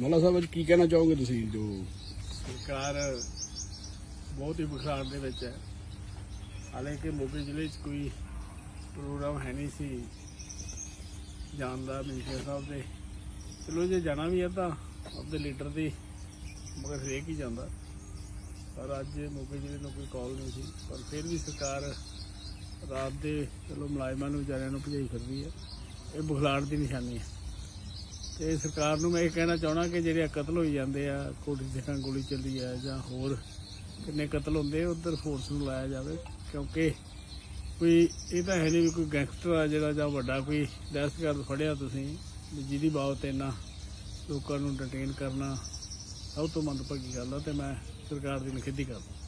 ਮੌਲਾ ਸਾਹਿਬ, ਅੱਜ ਕੀ ਕਹਿਣਾ ਚਾਹੋਗੇ ਤੁਸੀਂ ਜੋ ਸਰਕਾਰ ਬਹੁਤ ਹੀ ਬੁਖਾਰ ਦੇ ਵਿੱਚ ਹੈ। ਹਾਲਾਂਕਿ ਮੋਗੇ ਜ਼ਿਲ੍ਹੇ 'ਚ ਕੋਈ ਪ੍ਰੋਗਰਾਮ ਹੈ ਨਹੀਂ ਸੀ ਜਾਣ ਦਾ ਮਿੰਸ਼ਾ ਸਾਹਿਬ ਦੇ। ਚਲੋ, ਜੇ ਜਾਣਾ ਵੀ ਹੈ ਤਾਂ ਆਪਦੇ ਲੀਡਰ ਦੀ ਮਗਰ ਹਰੇਕ ਹੀ ਜਾਂਦਾ। ਪਰ ਅੱਜ ਮੋਗੇ ਜ਼ਿਲ੍ਹੇ ਨੂੰ ਕੋਈ ਕਾਲ ਨਹੀਂ ਸੀ। ਪਰ ਫਿਰ ਵੀ ਸਰਕਾਰ ਰਾਤ ਦੇ ਚਲੋ ਮੁਲਾਜ਼ਮਾਂ ਨੂੰ, ਵਿਚਾਰਿਆਂ ਨੂੰ ਭਜਾਈ ਫਿਰਦੀ ਹੈ। ਇਹ ਬੁਖਲਾੜ ਦੀ ਨਿਸ਼ਾਨੀ ਹੈ। ਤੇ ਸਰਕਾਰ ਨੂੰ ਮੈਂ ਇਹ ਕਹਿਣਾ ਚਾਹਣਾ ਕਿ ਜਿਹੜੇ ਆਹ ਕਤਲ ਹੋਈ ਜਾਂਦੇ ਆ ਕੋਟੀ ਜਗ੍ਹਾ ਗੋਲੀ ਚੱਲੀ ਆ ਜਾਂ ਹੋਰ ਕਿੰਨੇ ਕਤਲ ਹੁੰਦੇ ਉਧਰ ਫੋਰਸ ਨੂੰ ਲਾਇਆ ਜਾਵੇ। ਕਿਉਂਕਿ ਕੋਈ ਇਹ ਤਾਂ ਹੈ ਨਹੀਂ ਵੀ ਕੋਈ ਗੈਂਗਸਟਰ ਆ ਜਿਹੜਾ ਜਾਂ ਵੱਡਾ ਕੋਈ ਦਹਿਸ਼ਤਗਰਦ ਫੜਿਆ ਤੁਸੀਂ, ਵੀ ਜਿਹਦੀ ਬਾਬਤ ਇੰਨਾ ਲੋਕਾਂ ਨੂੰ ਡਿਟੇਨ ਕਰਨਾ ਸਭ ਤੋਂ ਮੰਦਭਾਗੀ ਗੱਲ ਆ ਤੇ ਮੈਂ ਸਰਕਾਰ ਦੀ ਨਿਖੇਧੀ ਕਰਦਾ।